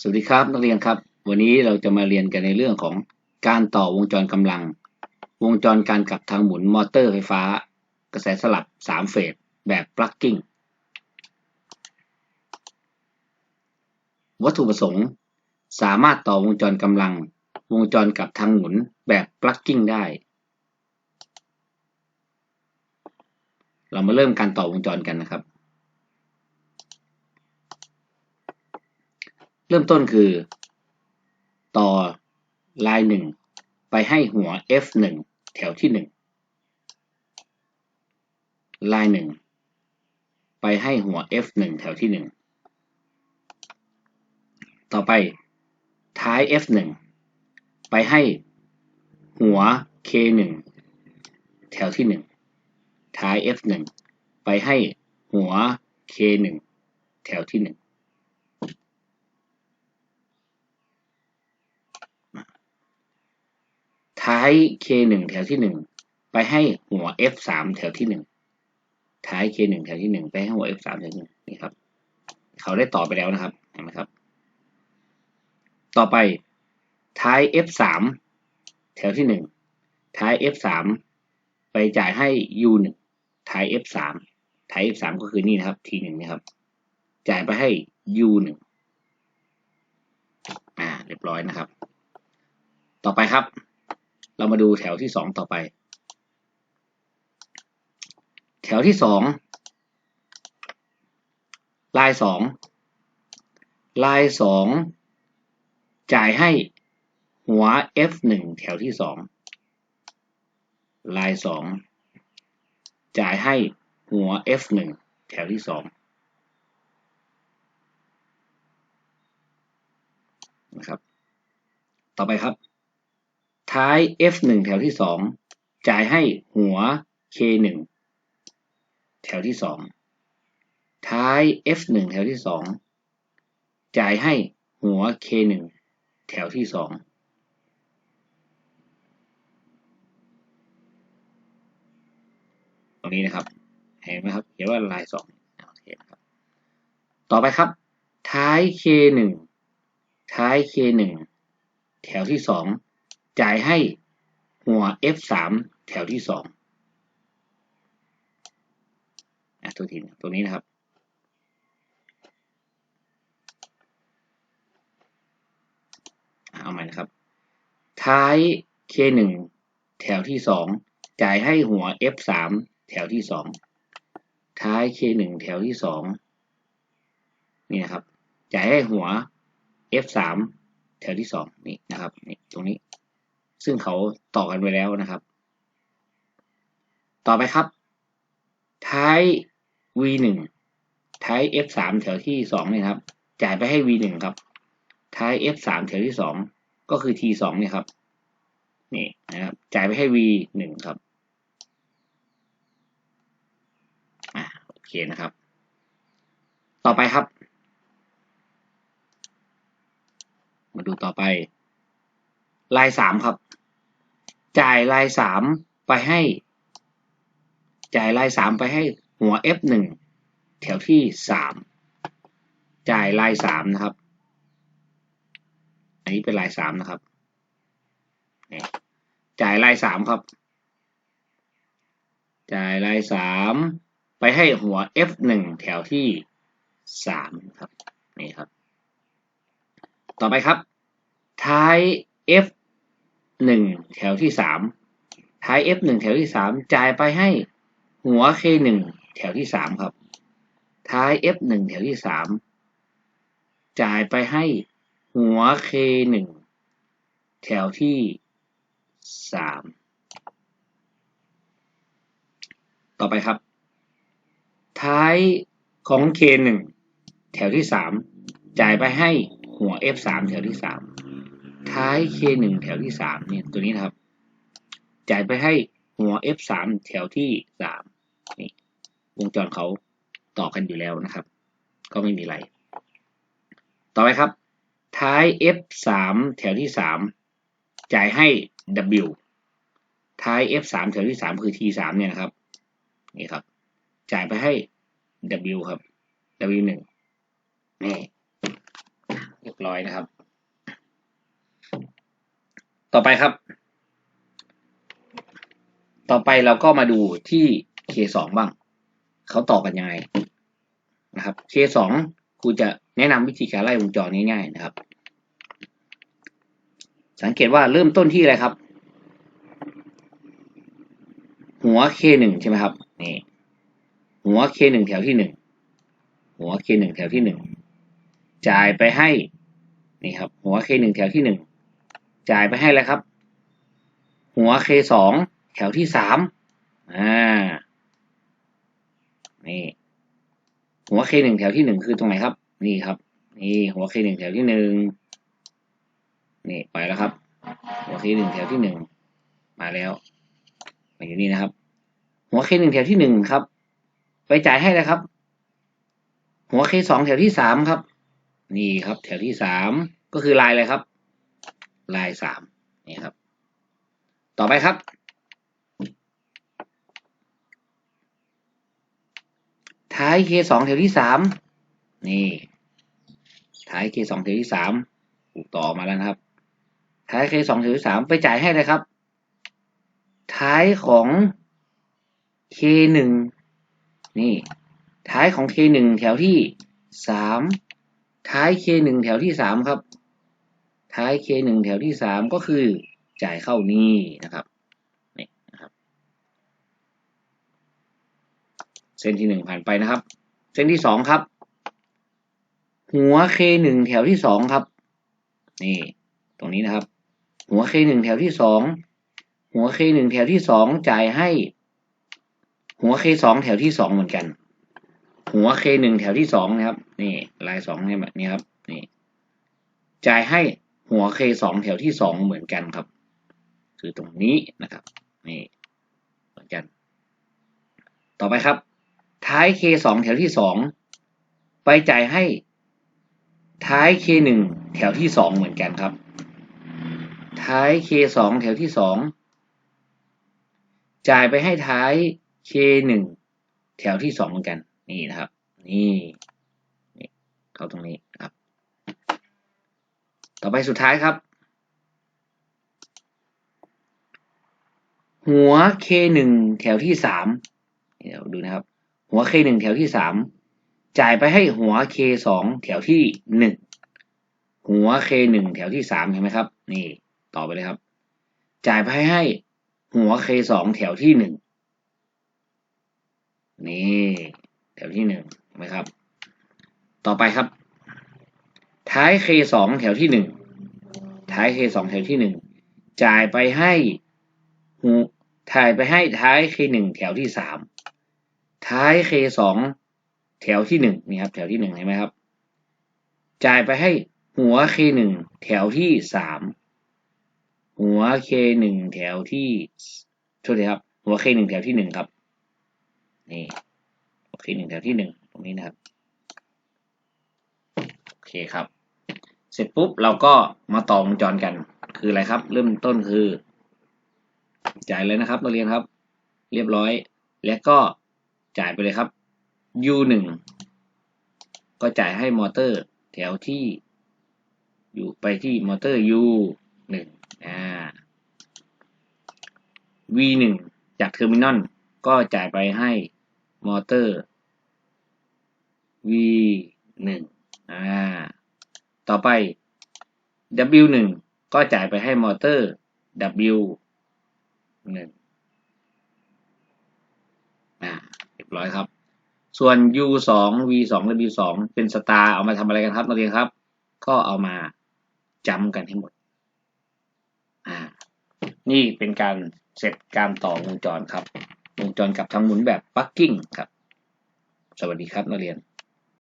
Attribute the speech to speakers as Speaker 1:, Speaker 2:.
Speaker 1: สวัสดีครับนักเรียนครับ วันนี้เราจะมาเรียนกันในเรื่องของการต่อวงจรกำลัง วงจรการกลับทางหมุนมอเตอร์ไฟฟ้า กระแสสลับ 3 เฟสแบบปลั๊กกิ้งวัตถุประสงค์ สามารถต่อวงจรกำลัง วงจรกลับทางหมุนแบบปลั๊กกิ้งได้ เรามาเริ่มการต่อวงจรกันนะครับ เริ่มต้นคือ ต่อลายหนึ่งไปให้หัว F1 แถวที่หนึ่งลายหนึ่งไปให้หัว F1 แถวที่หนึ่งต่อไปท้าย F1 ไปให้หัว K1 แถวที่หนึ่งท้าย F1 ไปให้หัว K1 แถวที่หนึ่ง ท้าย K1 แถวที่ 1 ไปให้หัว F3 แถวที่ 1 ท้าย K1 แถวที่ 1 ไปให้หัว F3 แถวที่1นี่ครับ เขาได้ต่อไปแล้วนะครับเห็นไหมครับ ต่อไปท้าย F3 แถวที่ 1 ท้าย F3 ไปจ่ายให้ U1 ท้าย F3 ท้าย F3 ก็คือนี่นะครับ T1 นะครับ จ่ายไปให้ U1 อ่า เรียบร้อยนะครับ ต่อไปครับ เรามาดูแถวที่สองต่อไป แถวที่สองลายสองลายสองจ่ายให้หัว F1 แถวที่สองลายสองจ่ายให้หัว F1 แถวที่สองนะครับ ต่อไปครับ ท้าย F1 แถวที่ 2 จ่ายให้หัว K1 แถวที่ 2 ท้าย F1 แถวที่ 2 จ่ายให้หัว K1 แถวที่ 2ตรงนี้นะครับ เห็นไหมครับ เขียนว่าลายสองโอเคครับ ต่อไปครับ ท้าย K1 ท้าย K1 แถวที่2 จ่ายให้หัว F3 แถวที่2อะตัวทีตัวนี้นะครับ เอาใหม่นะครับ ท้าย K1 แถวที่2จ่ายให้หัว F3 แถวที่2ท้าย K1 แถวที่2นี่นะครับ จ่ายให้หัว F3 แถวที่2นี่นะครับนี่ตรงนี้ ซึ่งเขาต่อกันไปแล้วนะครับ ต่อไปครับ ท้าย V1 ท้าย F3 แถวที่2เนี่ยครับ จ่ายไปให้ V1 ครับ ท้าย F3 แถวที่ 2 ก็คือ T2 เนี่ยครับ นี่นะครับ จ่ายไปให้ V1 ครับอ่าโอเคนะครับ ต่อไปครับ มาดูต่อไป ลายสามครับ จ่ายลายสามไปให้ จ่ายลายสามไปให้หัว F1 แถวที่สามจ่ายลายสามนะครับ อันนี้เป็นลายสามนะครับจ่ายลายสามครับ จ่ายลายสามไปให้หัว F1 แถวที่สามครับนี่ครับ ต่อไปครับ ท้าย F F1 แถวที่3ท้าย F1 แถวที่3จ่ายไปให้หัว K1 แถวที่3ครับ ท้าย F1 แถวที่3จ่ายไปให้หัว K1 แถวที่3ต่อไปครับ ท้ายของ K1 แถวที่3จ่ายไปให้หัว F3 แถวที่3 ท้าย K1 แถวที่3เนี่ยตัวนี้นะครับ จ่ายไปให้หัว F3 แถวที่3นี่วงจรเขาต่อกันอยู่แล้วนะครับ ก็ไม่มีอะไร ต่อไปครับ ท้าย F3 แถวที่3จ่ายให้ W ท้าย F3 แถวที่3คือ T3 เนี่ยนะครับนี่ครับ จ่ายไปให้ W ครับ W1 นี่เรียบร้อยนะครับ ต่อไปครับ ต่อไปเราก็มาดูที่ K2 บ้าง เขาต่อกันยังไงนะครับ K2 ครูจะแนะนำวิธีการไล่วงจรง่ายๆนะครับ สังเกตว่าเริ่มต้นที่อะไรครับ หัว K1 ใช่ไหมครับนี่หัว K1 แถวที่หนึ่งหัว K1 แถวที่หนึ่งจ่ายไปให้นี่ครับ หัว K1 แถวที่หนึ่ง จ่ายไปให้แล้วครับ หัว K2 แถวที่สามอ่านี่หัว K1 แถวที่หนึ่งคือตรงไหนครับ นี่ครับ นี่หัว K1 แถวที่หนึ่งนี่ไปแล้วครับ หัว K1 แถวที่หนึ่งมาแล้วมาอยู่นี่นะครับ หัว K1 แถวที่หนึ่งครับ ไปจ่ายให้แล้วครับ หัว K2 แถวที่สามครับ นี่ครับ แถวที่สามก็คือลายอะไรครับ ลายสามนี่ครับ ต่อไปครับ ท้าย K2 แถวที่สามนี่ท้าย K2 แถวที่สามต่อมาแล้วครับ ท้าย K2 แถวที่สามไปจ่ายให้เลยครับ ท้ายของ K1 นี่ ท้ายของ K1 แถวที่สามท้าย K1 แถวที่สามครับ ท้าย K1 แถวที่สามก็คือจ่ายเข้านี่นะครับนี่นะครับ เส้นที่หนึ่งผ่านไปนะครับ เส้นที่สองครับ หัว K1 แถวที่สองครับ นี่ ตรงนี้นะครับ หัว K1 แถวที่สองหัว K1 แถวที่สองจ่ายให้ หัว K2 แถวที่สองเหมือนกัน หัว K1 แถวที่สองนะครับ นี่ลายสองเนี่ยแบบนี้ครับนี่จ่ายให้ หัว K2 แถวที่สองเหมือนกันครับ คือตรงนี้นะครับนี่เหมือนกัน ต่อไปครับ ท้าย K2 แถวที่สองไปจ่ายให้ท้าย K1 แถวที่สองเหมือนกันครับ ท้าย K2 แถวที่สองจ่ายไปให้ท้าย K1 แถวที่สองเหมือนกัน นี่นะครับ นี่นี่เข้าตรงนี้ครับ ต่อไปสุดท้ายครับ หัว K1 แถวที่สามเดี๋ยวดูนะครับ หัว K1 แถวที่สามจ่ายไปให้หัว K2 แถวที่หนึ่งหัว K1 แถวที่สามเห็นไหมครับ นี่ต่อไปเลยครับ จ่ายไปให้หัว K2 แถวที่หนึ่งนี่แถวที่หนึ่งเห็นไหมครับ ต่อไปครับ ท้าย K2 แถวที่หนึ่งท้าย K2 แถวที่หนึ่งจ่ายไปให้หูถ่ายไปให้ท้าย K1 แถวที่สามท้าย K2 แถวที่หนึ่งนี่ครับแถวที่หนึ่งเห็นไหมครับ จ่ายไปให้หัว K1 แถวที่สามหัว K1 แถวที่โทษทีครับ หัว K1 แถวที่หนึ่งครับนี่หัว K1 แถวที่หนึ่งตรงนี้นะครับโอเคครับ เสร็จปุ๊บเราก็มาต่อวงจรกัน คืออะไรครับ เริ่มต้นคือ จ่ายเลยนะครับนักเรียนครับ เรียบร้อย แล้วก็จ่ายไปเลยครับ U หนึ่งก็จ่ายให้มอเตอร์ แถวที่อยู่ไปที่มอเตอร์ U หนึ่งอ่า V หนึ่งจากเทอร์มินอลก็จ่ายไปให้มอเตอร์ V หนึ่งอ่า ต่อไป W หนึ่งก็จ่ายไปให้มอเตอร์ W หนึ่งอ่าเรียบร้อยครับ ส่วน U สอง V สองและ W สองเป็นสตาร์เอามาทำอะไรกันครับนักเรียนครับ ก็เอามาจำกันให้หมด อ่า นี่เป็นการเสร็จการต่อวงจรครับ วงจรกับทางหมุนแบบปักกิ้งครับ สวัสดีครับนักเรียน